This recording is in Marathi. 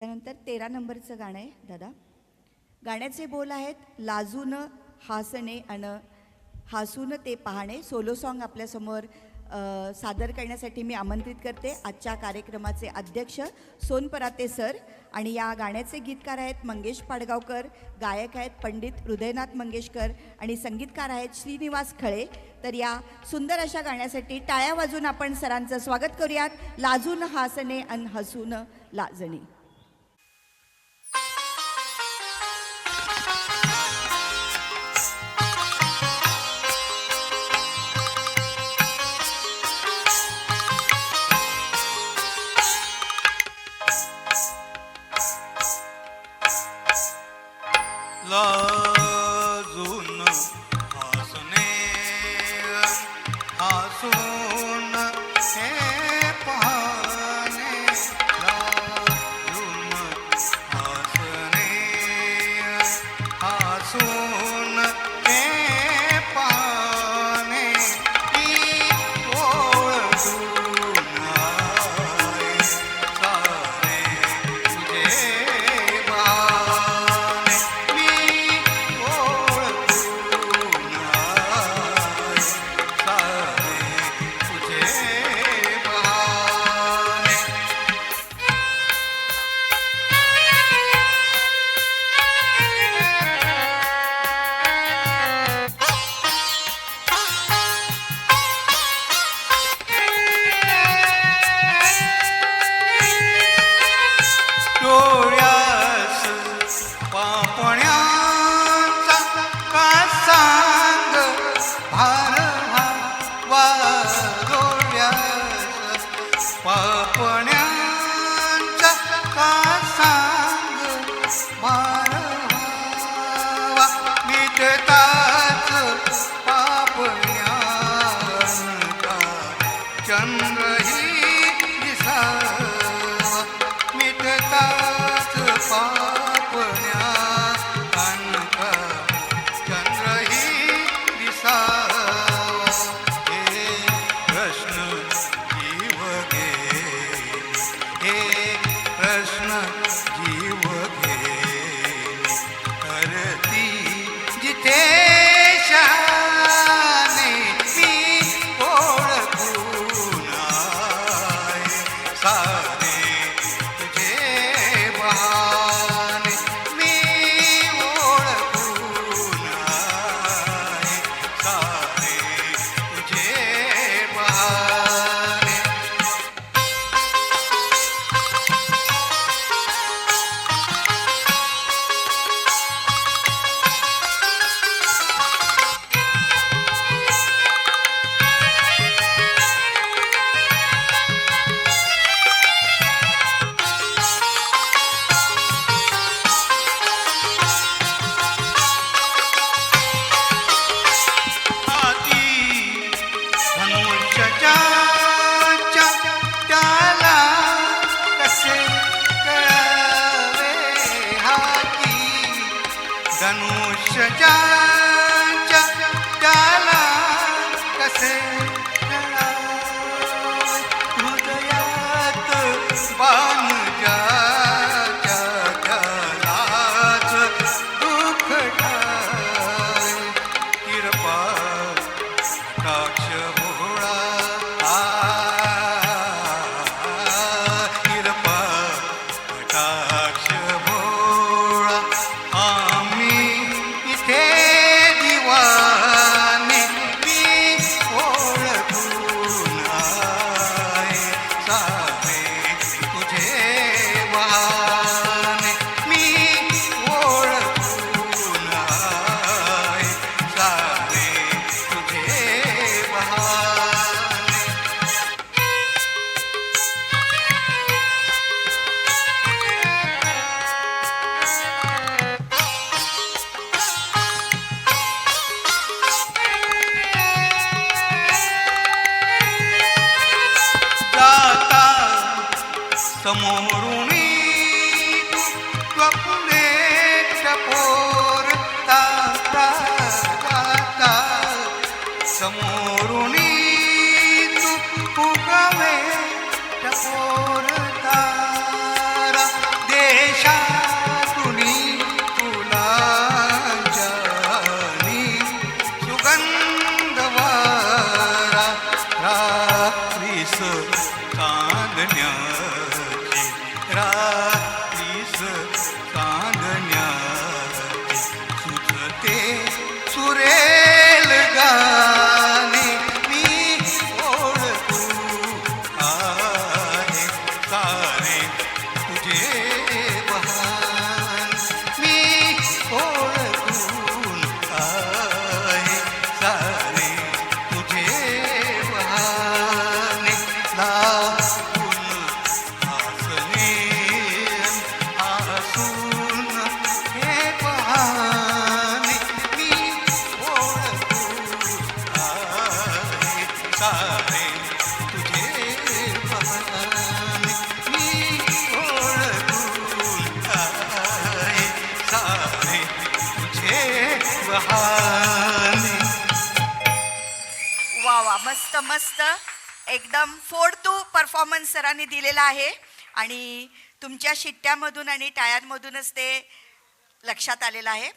त्यानंतर तेरा नंबरचं गाणं आहे दादा. गाण्याचे बोल आहेत लाजून हासणे अन हसून ते पाहणे. सोलो सॉन्ग आपल्यासमोर सादर करण्यासाठी मी आमंत्रित करते. आजच्या कार्यक्रमाचे अध्यक्ष सोनपराते सर आणि या गाण्याचे गीतकार आहेत मंगेश पाडगावकर गायक आहेत पंडित हृदयनाथ मंगेशकर आणि संगीतकार आहेत श्रीनिवास खळे. तर या सुंदर अशा गाण्यासाठी टाळ्या वाजून आपण सरांचं स्वागत करूयात. लाजून हासणे अन हसून लाजणे. लाजून चंद्रही दिसा मिटताच पापण्या कानका चंद्रही दिसा. हे प्रश्न जीव घे हे प्रश्न जीव घे. करती जिथे धनुष्यच्या त्याला कसे? તમોરુણી સ્વપ્ને ટપો சுரே वा वा मस्त मस्त. एकदम फोर टू परफॉर्मन्स सरांनी दिलेला आहे. आणि तुमच्या शिट्ट्यामधून आणि टाळ्यांमधूनच ते लक्षात आलेलं आहे.